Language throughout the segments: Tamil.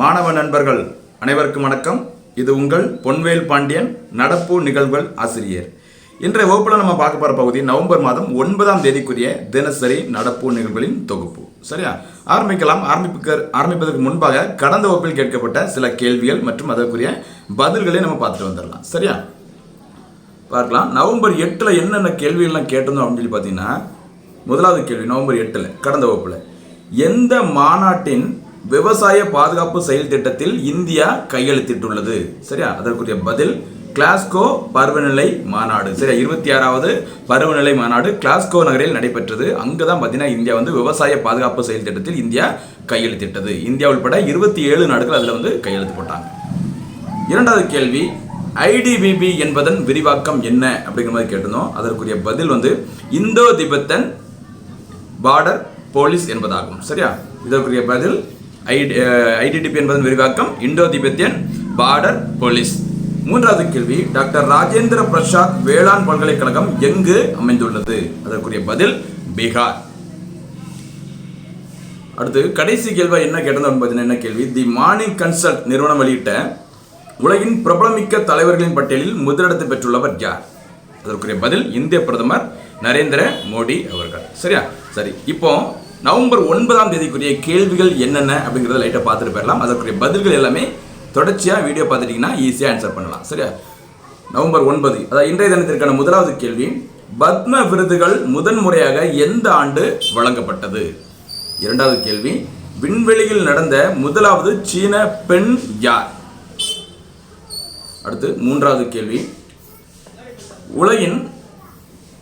மாணவ நண்பர்கள் அனைவருக்கும் வணக்கம். இது உங்கள் பொன்வேல் பாண்டியன் நடப்பு நிகழ்வுகள் ஆசிரியர். இன்றைய வகுப்பில் நம்ம பார்க்க போகிற பகுதி நவம்பர் மாதம் ஒன்பதாம் தேதிக்குரிய தினசரி நடப்பு நிகழ்வுகளின் தொகுப்பு. சரியா? ஆரம்பிக்கலாம். ஆரம்பிப்புக்கு ஆரம்பிப்பதற்கு முன்பாக கடந்த வகுப்பில் கேட்கப்பட்ட சில கேள்விகள் மற்றும் அதற்குரிய பதில்களை நம்ம பார்த்துட்டு வந்துடலாம். சரியா? பார்க்கலாம். நவம்பர் எட்டில் என்னென்ன கேள்விகள்லாம் கேட்டிருந்தோம் அப்படின்னு சொல்லி பார்த்தீங்கன்னா முதலாவது கேள்வி நவம்பர் எட்டில் கடந்த வகுப்பில். எந்த மாநாட்டின் விவசாய பாதுகாப்பு செயல் திட்டத்தில் இந்தியா கையெழுத்திட்டுள்ளது? சரியா? அதற்குரிய பதில் கிளாஸ்கோ பருவநிலை மாநாடு. சரியா? இருபத்தி ஆறாவது பருவநிலை மாநாடு கிளாஸ்கோ நகரில் நடைபெற்றது. அங்கே தான் பார்த்தீங்கன்னா இந்தியா வந்து விவசாய பாதுகாப்பு செயல் திட்டத்தில் இந்தியா கையெழுத்திட்டது. இந்தியா உட்பட இருபத்தி ஏழு நாடுகள் அதில் வந்து கையெழுத்து போட்டாங்க. இரண்டாவது கேள்வி ஐடிபிபி என்பதன் விரிவாக்கம் என்ன அப்படிங்கிற மாதிரி கேட்டிருந்தோம். அதற்குரிய பதில் வந்து இந்தோ திபெத்தன் பார்டர் போலீஸ் என்பதாகும். சரியா? இதற்குரிய பதில் ஐடிடிபி என்பதன் விரிவாக்கம் இந்தோ திபெத்தியன் பார்டர் போலீஸ் மூன்றாவது கேள்வி டாக்டர் ராஜேந்திர பிரசாத் வேளாண் பல்கலைக்கழகம் எங்கு அமைந்துள்ளது? அதற்குரிய பதில் பீகார். அடுத்து கடைசி கேள்வி என்ன கேட்டது பார்த்தீங்கன்னா என்ன கேள்வி? தி மார்னிங் கன்சல்ட் நிறுவனம் வெளியிட்ட உலகின் பிரபலமிக்க தலைவர்களின் பட்டியலில் முதலிடத்தை பெற்றுள்ளவர் யார்? அதற்குரிய பதில் இந்திய பிரதமர் நரேந்திர மோடி அவர்கள். சரியா? சரி இப்போ நவம்பர் ஒன்பதாம் தேதிக்குரிய கேள்விகள் என்னென்ன அப்படிங்கிறத லைட்டாக பார்த்துட்டு போயிடலாம். அதற்குரிய பதில்கள் எல்லாமே தொடர்ச்சியாக வீடியோ பார்த்துட்டிங்கன்னா ஈஸியாக ஆன்சர் பண்ணலாம். சரியா? நவம்பர் ஒன்பது அதாவது இன்றைய தினத்திற்கான முதலாவது கேள்வி பத்ம விருதுகள் முதன்முறையாக எந்த ஆண்டு வழங்கப்பட்டது? இரண்டாவது கேள்வி விண்வெளியில் நடந்த முதலாவது சீன பெண் யார்? அடுத்து மூன்றாவது கேள்வி. உலகின்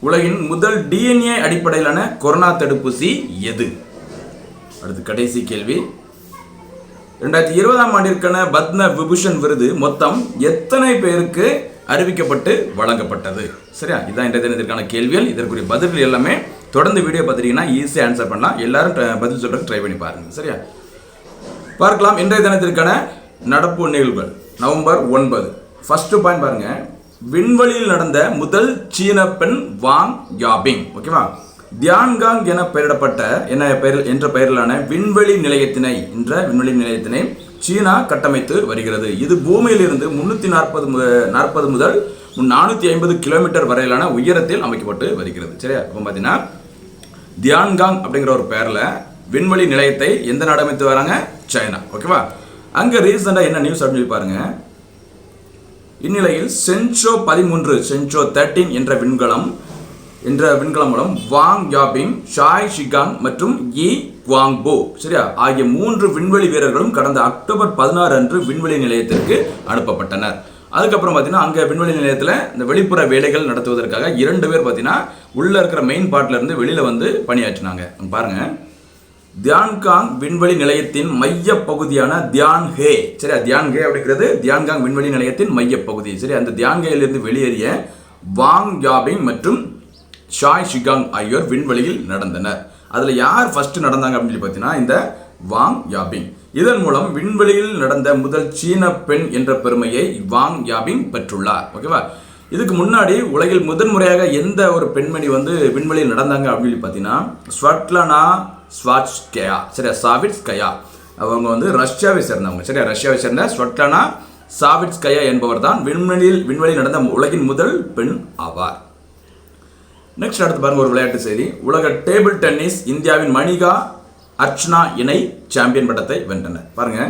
உலகின் முதல் டிஎன்ஏ அடிப்படையிலான கொரோனா தடுப்பூசி எது? அடுத்து கடைசி கேள்வி. ரெண்டாயிரத்தி இருபதாம் ஆண்டிற்கான பத்ம விபூஷன் விருது மொத்தம் எத்தனை பேருக்கு அறிவிக்கப்பட்டு வழங்கப்பட்டது? சரியா? இதான் இன்றைய தினத்திற்கான கேள்விகள். இதற்குரிய பதில்கள் எல்லாமே தொடர்ந்து வீடியோ பார்த்துட்டீங்கன்னா ஈஸியாக ஆன்சர் பண்ணலாம். எல்லாரும் பதில் சொல்றதுக்கு ட்ரை பண்ணி பாருங்கள் சரியா? பார்க்கலாம். இன்றைய தினத்திற்கான நடப்பு நிகழ்வுகள். நவம்பர் ஒன்பது. ஃபர்ஸ்ட் பாயிண்ட் பாருங்க. விண்வெளியில் நடந்த முதல் சீன பெண் வாங் யாபிங். ஓகேவா தியான்காங் என பெயரிடப்பட்ட என்ன பெயர் என்ற பெயரிலான விண்வெளி நிலையத்தினை என்ற விண்வெளி நிலையத்தினை சீனா கட்டமைத்து வருகிறது. இது பூமியிலிருந்து முன்னூற்றி நாற்பது நாற்பது முதல் நானூற்றி ஐம்பது கிலோமீட்டர் வரையிலான உயரத்தில் அமைக்கப்பட்டு வருகிறது. சரியா? அப்போ பார்த்தீங்கன்னா தியான்காங் அப்படிங்கிற ஒரு பேரில் விண்வெளி நிலையத்தை எந்த நாடு அமைத்து வராங்க? சைனா. ஓகேவா அங்கே ரீசெண்டாக என்ன நியூஸ் அப்படின்னு சொல்லி பாருங்க. இந்நிலையில் சென்சோ பதிமூன்று சென்சோ தேர்ட்டீன் என்ற விண்கலம் என்ற விண்கலம் மூலம் வாங் யாபிங் ஷாய் ஷிகாங் மற்றும் இ குவாங்போ சரியா? ஆகிய மூன்று விண்வெளி வீரர்களும் கடந்த அக்டோபர் பதினாறு அன்று விண்வெளி நிலையத்திற்கு அனுப்பப்பட்டனர். அதுக்கப்புறம் பார்த்தீங்கன்னா அங்கே விண்வெளி நிலையத்தில் இந்த வெளிப்புற வேலைகள் நடத்துவதற்காக இரண்டு பேர் பார்த்தீங்கன்னா உள்ளே இருக்கிற மெயின் பார்ட்ல வெளியில் வந்து பணியாற்றினாங்க. பாருங்கள் தியான்காங் விண்வெளி நிலையத்தின் மைய பகுதியான தியான் ஹே சரியா? தியான் ஹே அப்படிங்கிறது தியான்காங் விண்வெளி நிலையத்தின் மைய பகுதி. சரி அந்த தியான்கேயிலிருந்து வெளியேறிய வாங் யாபிங் மற்றும் ஷாய் ஷிகாங் ஆகியோர் விண்வெளியில் நடந்தனர். அதில் யார் ஃபர்ஸ்ட் நடந்தாங்க அப்படின்னு சொல்லி பார்த்தீங்கன்னா இந்த வாங் யாபிங் இதன் மூலம் விண்வெளியில் நடந்த முதல் சீன பெண் என்ற பெருமையை வாங் யாபிங் பெற்றுள்ளார். ஓகேவா? இதுக்கு முன்னாடி உலகில் முதன்முறையாக எந்த ஒரு பெண்மணி வந்து விண்வெளியில் நடந்தாங்க அப்படின்னு சொல்லி பார்த்தீங்கன்னா ஸ்வட்லனா ஸ்வாட்ஸ்கயா சரியா? சாவிட்ஸ்கயா. அவங்க வந்து ரஷ்யாவை சேர்ந்தவங்க சரியா? ரஷ்யாவை சேர்ந்த ஸ்வட்லனா சாவிட்ஸ்கயா என்பவர் தான் விண்வெளியில் விண்வெளியில் நடந்த உலகின் முதல் பெண் ஆவார். நெக்ஸ்ட் அடுத்து பாருங்க ஒரு விளையாட்டு செய்தி. உலக டேபிள் டென்னிஸ் இந்தியாவின் மணிகா அர்ச்சனா இணை சாம்பியன் பட்டத்தை வென்றனர். பாருங்க.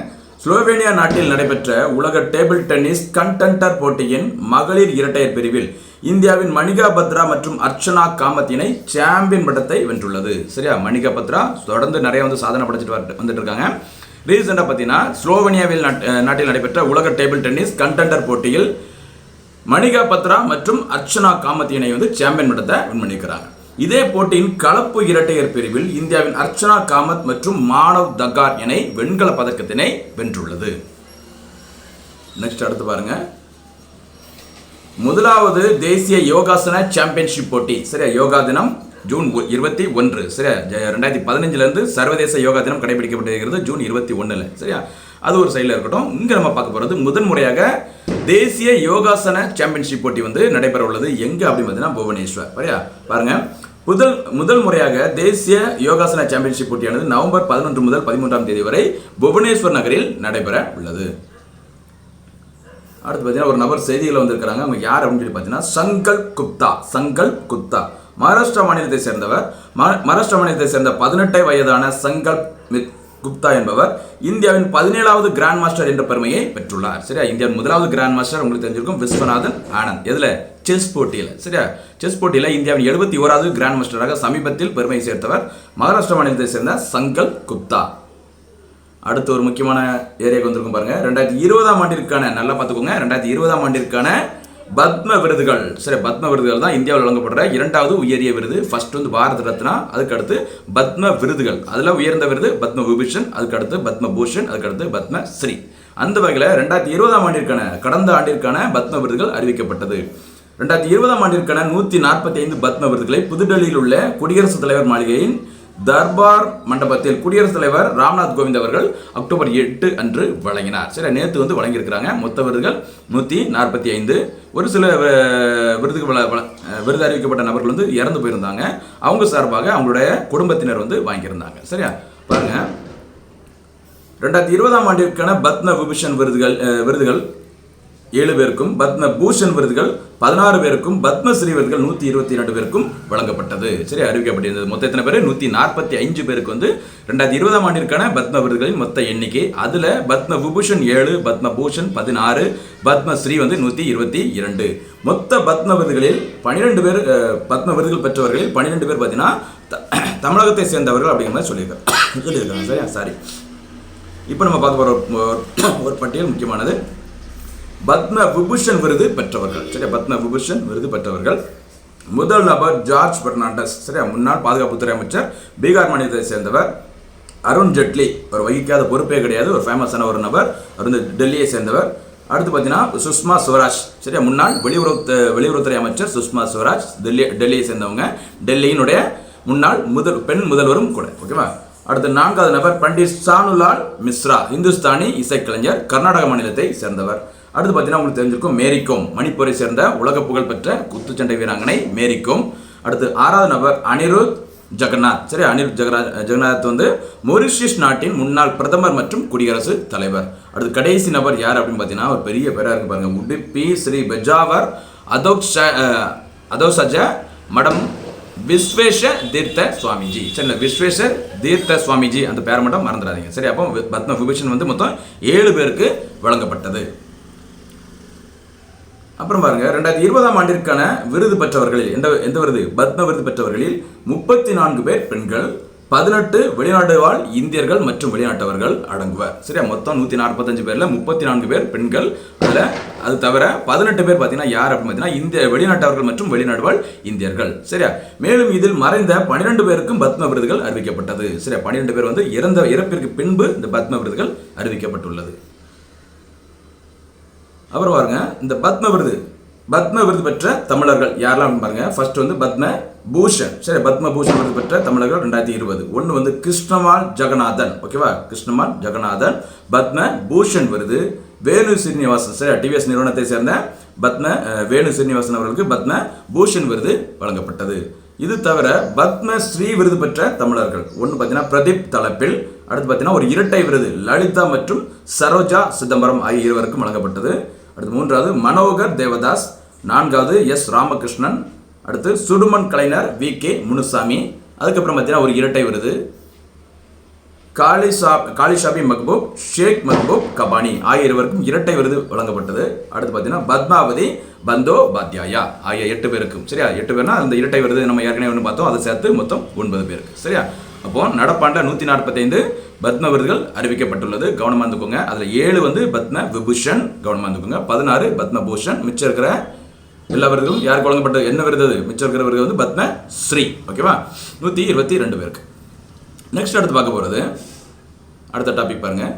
ஸ்லோவேனியா நாட்டில் நடைபெற்ற உலக டேபிள் டென்னிஸ் கண்டென்டர் போட்டியின் மகளிர் இரட்டையர் பிரிவில் இந்தியாவின் மணிகா பத்ரா மற்றும் அர்ச்சனா காமத் இணை சாம்பியன் பட்டத்தை வென்றுள்ளது. சரியா? மணிகா பத்ரா தொடர்ந்து நிறைய வந்து சாதனை படைச்சிட்டு வர- வந்துட்டு இருக்காங்க ரீசெண்டாக பார்த்தீங்கன்னா ஸ்லோவேனியாவில் நாட்- நாட்டில் நடைபெற்ற உலக டேபிள் டென்னிஸ் கண்டெண்டர் போட்டியில் மணிகா பத்ரா மற்றும் அர்ச்சனா காமத் இணை வந்து சாம்பியன் பட்டத்தை வின் பண்ணியிருக்கிறாங்க. இதே போட்டியின் கலப்பு இரட்டையர் பிரிவில் இந்தியாவின் அர்ச்சனா காமத் மற்றும் மாணவ் தகார் இணை வெண்கல பதக்கத்தினை வென்றுள்ளது. நெக்ஸ்ட் அடுத்து பாருங்கள் முதலாவது தேசிய யோகாசன சாம்பியன்ஷிப் போட்டி. சரியா? யோகா தினம் ஜூன் இருபத்தி ஒன்று. சரியா? ரெண்டாயிரத்தி பதினஞ்சுலேருந்து சர்வதேச யோகா தினம் கடைபிடிக்கப்பட்டிருக்கிறது ஜூன் இருபத்தி ஒன்றில் சரியா? அது ஒரு சைடில் இருக்கட்டும். இங்கே நம்ம பார்க்க போகிறது முதன்முறையாக தேசிய யோகாசன சாம்பியன்ஷிப் போட்டி வந்து நடைபெற உள்ளது. எங்கே அப்படின்னு பார்த்தீங்கன்னா புவனேஸ்வர். சரியா? பாருங்கள் முதல் முதல் முறையாக தேசிய யோகாசன சாம்பியன்ஷிப் போட்டியானது நவம்பர் பதினொன்று முதல் பதிமூன்றாம் தேதி வரை புவனேஸ்வர் நகரில் நடைபெற உள்ளது. அடுத்து பார்த்தீங்கன்னா ஒரு நபர் செய்தியில் வந்திருக்கிறாங்க. அவங்க யார் அப்படின்னு சொல்லி பார்த்தீங்கன்னா சங்கல் குப்தா. சங்கல் குப்தா. மகாராஷ்டிரா மாநிலத்தை சேர்ந்தவர். ம- மகாராஷ்டிரா மாநிலத்தை சேர்ந்த பதினெட்டை வயதான சங்கல் மித் குப்தா என்பவர் இந்தியாவின் பதினேழாவது கிராண்ட் மாஸ்டர் என்ற பெருமையை பெற்றுள்ளார். சரியா? இந்தியாவின் முதலாவது கிராண்ட் மாஸ்டர் உங்களுக்கு தெரிஞ்சிருக்கும் விஸ்வநாதன் ஆனந்த். எதில்? செஸ் போட்டியில். சரியா? செஸ் போட்டியில் இந்தியாவின் எழுபத்தி ஓராவது கிராண்ட் மாஸ்டராக சமீபத்தில் பெருமை சேர்த்தவர் மகாராஷ்டிரா மாநிலத்தை சேர்ந்த சங்கல் குப்தா. அடுத்து ஒரு முக்கியமான ஏரியாவுக்கு வந்திருக்கும் பாருங்க. ரெண்டாயிரத்தி இருபதாம் ஆண்டிற்கான நல்லா பார்த்துக்கோங்க. ரெண்டாயிரத்தி இருபதாம் ஆண்டிற்கான பத்ம விருதுகள் சரி பத்ம விருதுகள் தான் இந்தியாவில் வழங்கப்படுற இரண்டாவது உயரிய விருது. ஃபர்ஸ்ட் வந்து பாரத ரத்னா அதுக்கு அடுத்து பத்ம விருதுகள். அதில் உயர்ந்த விருது பத்ம விபூஷன் அதுக்கு அடுத்து பத்ம பூஷன் அதுக்கு அடுத்து பத்ம ஸ்ரீ. அந்த வகையில் ரெண்டாயிரத்தி இருபதாம் ஆண்டிற்கான கடந்த ஆண்டிற்கான பத்ம விருதுகள் அறிவிக்கப்பட்டது. ரெண்டாயிரத்தி இருபதாம் ஆண்டிற்கான நூற்றி நாற்பத்தி ஐந்து பத்ம விருதுகளை புதுடெல்லியில் உள்ள குடியரசுத் தலைவர் மாளிகையின் தர்பார் மண்டபத்தில் குடியரசுத் தலைவர் ராம்நாத் கோவிந்த் அவர்கள் அக்டோபர் எட்டு அன்று வழங்கினார். சரி நேற்று வந்து வழங்கியிருக்கிறாங்க. மொத்த விருதுகள் நூற்றி நாற்பத்தி ஐந்து. ஒரு சில அஹ், விருதுகள் விருது அறிவிக்கப்பட்ட நபர்கள் வந்து இறந்து போயிருந்தாங்க. அவங்க சார்பாக அவங்களுடைய குடும்பத்தினர் வந்து வாங்கியிருந்தாங்க. சரியா? பாருங்க. ரெண்டாயிரத்தி இருபதாம் ஆண்டிற்கான பத்ம விபூஷன் விருதுகள் விருதுகள் ஏழு பேருக்கும் பத்ம பூஷன் விருதுகள் பதினாறு பேருக்கும் பத்மஸ்ரீ விருதுகள் நூற்றி இருபத்தி இரண்டு பேருக்கும் வழங்கப்பட்டது. சரி அறிவிக்கப்பட்டிருந்தது மொத்த எத்தனை பேர்? நூற்றி நாற்பத்தி அஞ்சு பேருக்கு வந்து ரெண்டாயிரத்தி இருபதாம் ஆண்டிற்கான பத்ம விருதுகளின் மொத்த எண்ணிக்கை. அதில் பத்ம விபூஷன் ஏழு பத்ம பூஷன் பதினாறு பத்மஸ்ரீ வந்து நூற்றி இருபத்தி இரண்டு. மொத்த பத்ம விருதுகளில் பன்னிரெண்டு பேர் பத்ம விருதுகள் பெற்றவர்களில் பன்னிரெண்டு பேர் பார்த்தீங்கன்னா த- தமிழகத்தை சேர்ந்தவர்கள் அப்படிங்கிற மாதிரி சொல்லியிருக்காங்க. சொல்லியிருக்காங்க. சரியா? சாரி இப்போ நம்ம பார்க்க போகிற ஒரு பட்டியல் முக்கியமானது. பத்ம விபூஷன் விருது பெற்றவர்கள். சரியா? பத்ம விபூஷன் விருது பெற்றவர்கள். முதல் நபர் ஜார்ஜ் பெர்னாண்டஸ். சரியா? முன்னாள் பாதுகாப்புத்துறை அமைச்சர் பீகார் மாநிலத்தை சேர்ந்தவர். அருண் ஜெட்லி ஒரு வகிக்காத பொறுப்பே கிடையாது ஒரு ஃபேமஸான ஒரு நபர். அவர் வந்து டெல்லியை சேர்ந்தவர். அடுத்து பார்த்தீங்கன்னா சுஷ்மா ஸ்வராஜ் சரியா? முன்னாள் வெளியுறவு வெளியுறவுத்துறை அமைச்சர் சுஷ்மா ஸ்வராஜ் டெல்லி டெல்லியை சேர்ந்தவங்க. டெல்லியினுடைய முன்னாள் முதல் பெண் முதல்வரும் கூட. ஓகேவா? அடுத்து நான்காவது நபர் பண்டிட் சானுலால் மிஸ்ரா இந்துஸ்தானி இசைக்கலைஞர் கர்நாடக மாநிலத்தை சேர்ந்தவர். அடுத்து பார்த்தீங்கன்னா உங்களுக்கு தெரிஞ்சிருக்கும் மேரிகோம். மணிப்பூரை சேர்ந்த உலக புகழ்பெற்ற குத்துச்சண்டை வீராங்கனை மேரிகோம். அடுத்து ஆறாவது நபர் அனிருத் ஜெகநாத். சரி அனிருத் ஜெகநாத் ஜெகநாத் வந்து மொரிஷியஸ் நாட்டின் முன்னாள் பிரதமர் மற்றும் குடியரசு தலைவர். அடுத்து கடைசி நபர் யார் அப்படின்னு பார்த்தீங்கன்னா ஒரு பெரிய பேராக இருக்கு பாருங்க. உடுப்பி ஸ்ரீ பெஜாவர் அதோக்ஷ அதோசஜ மடம் விஸ்வேஷ தீர்த்த சுவாமிஜி. சரி விஸ்வேஷ தீர்த்த சுவாமிஜி அந்த பேரை மட்டும் மறந்துடாதீங்க. சரி அப்போ பத்ம விபூஷன் வந்து மொத்தம் ஏழு பேருக்கு வழங்கப்பட்டது. அப்புறம் பாருங்க ரெண்டாயிரத்தி இருபதாம் ஆண்டிற்கான விருது பெற்றவர்களில் எந்த எந்த விருது? பத்ம விருது பெற்றவர்களில் முப்பத்தி நான்கு பேர் பெண்கள் பதினெட்டு வெளிநாடு வாழ் இந்தியர்கள் மற்றும் வெளிநாட்டவர்கள் அடங்குவர். சரியா? மொத்தம் நூற்றி நாற்பத்தஞ்சு பேரில் முப்பத்தி நான்கு பேர் பெண்கள். அதில் அது தவிர பதினெட்டு பேர் பார்த்தீங்கன்னா யார் அப்படின்னு பார்த்தீங்கன்னா இந்திய வெளிநாட்டவர்கள் மற்றும் வெளிநாடு வாழ் இந்தியர்கள். சரியா? மேலும் இதில் மறைந்த பன்னிரெண்டு பேருக்கும் பத்ம விருதுகள் அறிவிக்கப்பட்டது. சரியா? பன்னிரெண்டு பேர் வந்து இறந்த இறப்பிற்கு பின்பு இந்த பத்ம விருதுகள் அறிவிக்கப்பட்டுள்ளது. அப்புறம் பாருங்க இந்த பத்ம விருது. பத்ம விருது பெற்ற தமிழர்கள் யாரெல்லாம் பாருங்க. ஃபர்ஸ்ட் வந்து பத்ம பூஷன். சரி பத்ம பூஷன் விருது பெற்ற தமிழர்கள் ரெண்டாயிரத்தி இருபது. ஒன்று வந்து கிருஷ்ணமால் ஜெகநாதன். ஓகேவா கிருஷ்ணமால் ஜெகநாதன். பத்ம பூஷன் விருது. வேணு சீனிவாசன். சரி டிவிஎஸ் நிறுவனத்தை சேர்ந்த பத்ம வேணு சீனிவாசன் அவர்களுக்கு பத்ம பூஷன் விருது வழங்கப்பட்டது. இது தவிர பத்ம ஸ்ரீ விருது பெற்ற தமிழர்கள். ஒன்று பார்த்தீங்கன்னா பிரதீப் தலைப்பில் அடுத்து பார்த்தீங்கன்னா ஒரு இரட்டை விருது. லலிதா மற்றும் சரோஜா சிதம்பரம் ஆகிய இருவருக்கும் வழங்கப்பட்டது. அடுத்து மூன்றாவது மனோகர் தேவதாஸ். நான்காவது எஸ். ராமகிருஷ்ணன். அடுத்து சுடுமன் கலைஞர் வி. கே. முனுசாமி. அதுக்கப்புறம் பார்த்தீங்கன்னா ஒரு இரட்டை விருது. காலிசா காலிஷாபி மக்பூப் ஷேக் மக்பூப் கபானி. ஆகிய இருவருக்கும் இரட்டை விருது வழங்கப்பட்டது. அடுத்து பார்த்தீங்கன்னா பத்மாவதி பந்தோ பாத்யாயா ஆகிய எட்டு பேருக்கும். சரியா? எட்டு பேர்னா அந்த இரட்டை விருது நம்ம ஏற்கனவே ஒன்று பார்த்தோம். அதை சேர்த்து மொத்தம் ஒன்பது பேருக்கு. சரியா? அப்போ நடப்பாண்ட நூற்றி நாற்பத்தைந்து பத்ம விருதுகள் அறிவிக்கப்பட்டுள்ளது. கவனமாக இருந்துக்கோங்க. அதில் ஏழு வந்து பத்ம விபூஷன் கவனமாக இருந்துக்கோங்க. பதினாறு பத்ம பூஷன் மிச்சம் இருக்கிற எல்லா விருதுகளும் யாருக்கு வழங்கப்பட்டது? என்ன விருது அது? மிச்சம் இருக்கிற விருது வந்து பத்ம ஸ்ரீ ஓகேவா நூற்றி இருபத்தி ரெண்டு பேருக்கு. நெக்ஸ்ட் அடுத்து பார்க்க போகிறது அடுத்த டாபிக் பாருங்கள்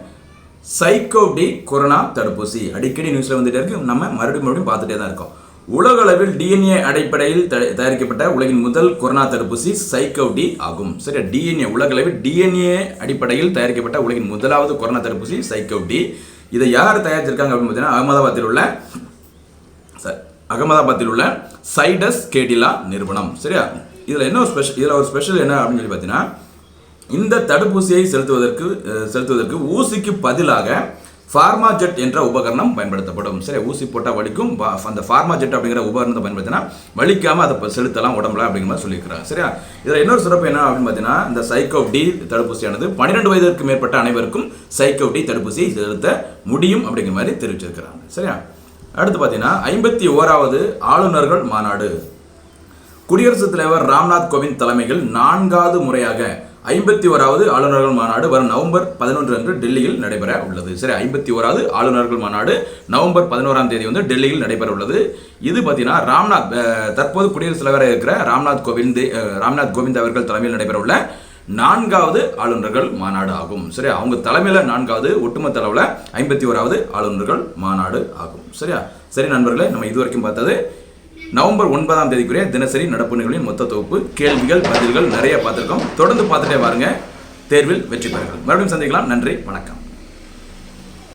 சைக்கோ டி கொரோனா தடுப்பூசி. அடிக்கடி நியூஸில் வந்துட்டே இருக்கு. நம்ம மறுபடியும் மறுபடியும் பார்த்துட்டே தான் இருக்கோம். உலக அளவில் டிஎன்ஏ அடிப்படையில் தயாரிக்கப்பட்ட உலகின் முதல் கொரோனா தடுப்பூசி சைக்கோ டி ஆகும் சரி டிஎன்ஏ உலக அளவில் டிஎன்ஏ அடிப்படையில் தயாரிக்கப்பட்ட உலகின் முதலாவது கொரோனா தடுப்பூசி சைக்கோ டி இதை யார் தயாரிச்சிருக்காங்க அப்படின்னு பார்த்தீங்கன்னா அகமதாபாத்தில் உள்ள ச- அகமதாபாத்தில் உள்ள சைடஸ் கேடிலா நிறுவனம். சரியா? இதில் என்ன ஒரு ஸ்பெஷல் இதில் ஒரு ஸ்பெஷல் என்ன அப்படின்னு சொல்லி பார்த்தீங்கன்னா இந்த தடுப்பூசியை செலுத்துவதற்கு செலுத்துவதற்கு ஊசிக்கு பதிலாக ஃபார்மாஜெட் என்ற உபகரணம் பயன்படுத்தப்படும். சரி ஊசி போட்டால் வலிக்கும். பா- அந்த ஃபார்மாஜெட் அப்படிங்கிற உபகரணத்தை பயன்படுத்தினா வலிக்காமல் அதை செலுத்தலாம் உடம்புல அப்படிங்கிற மாதிரி சொல்லியிருக்கிறாங்க சரியா? இதில் இன்னொரு சிறப்பு என்ன அப்படின்னு பார்த்தீங்கன்னா இந்த சைக்கோ டி தடுப்பூசியானது பன்னிரெண்டு வயதிற்கு மேற்பட்ட அனைவருக்கும் சைக்கோ டி தடுப்பூசியை செலுத்த முடியும் அப்படிங்கிற மாதிரி தெரிவிச்சிருக்கிறாங்க. சரியா? அடுத்து பார்த்தீங்கன்னா ஐம்பத்தி ஓராவது ஆளுநர்கள் மாநாடு. குடியரசுத் தலைவர் ராம்நாத் கோவிந்த் தலைமையில் நான்காவது முறையாக ஐம்பத்தி ஓராவது ஆளுநர்கள் மாநாடு வரும் நவம்பர் பதினொன்று அன்று டெல்லியில் நடைபெற உள்ளது. சரி ஐம்பத்தி ஓராவது ஆளுநர்கள் மாநாடு நவம்பர் பதினோராம் தேதி வந்து டெல்லியில் நடைபெற உள்ளது. இது பார்த்தீங்கன்னா ராம்நாத் தற்போது குடியரசுத் தலைவராக இருக்கிற ராம்நாத் கோவிந்த் ராம்நாத் கோவிந்த் அவர்கள் தலைமையில் நடைபெற உள்ள நான்காவது ஆளுநர்கள் மாநாடு ஆகும். சரி அவங்க தலைமையில் நான்காவது ஒட்டுமொத்த அளவில் ஐம்பத்தி ஓராவது ஆளுநர்கள் மாநாடு ஆகும். சரியா? சரி நண்பர்களே நம்ம இதுவரைக்கும் பார்த்தது நவம்பர் ஒன்பதாம் தேதிக்குரிய தினசரி நடப்பு நிகழ்வின் மொத்த தொகுப்பு கேள்விகள் பதில்கள் நிறைய பார்த்துருக்கோம். தொடர்ந்து பார்த்துட்டே வாருங்க. தேர்வில் வெற்றி பெறுங்கள். மறுபடியும் சந்திக்கலாம். நன்றி. வணக்கம்.